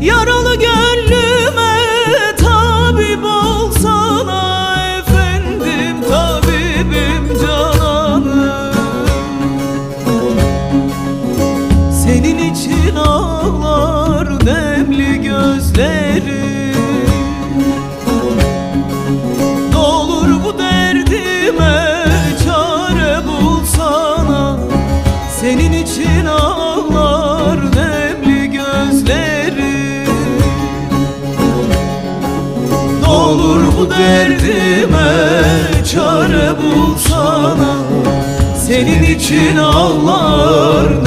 Yaralı gönlüme tabip olsana efendim tabibim cananım. Senin için ağlar nemli gözlerim. Ne olur bu derdime çare bulsana. Senin için ağlar nemli bu derdime çare bulsana Senin için ağlar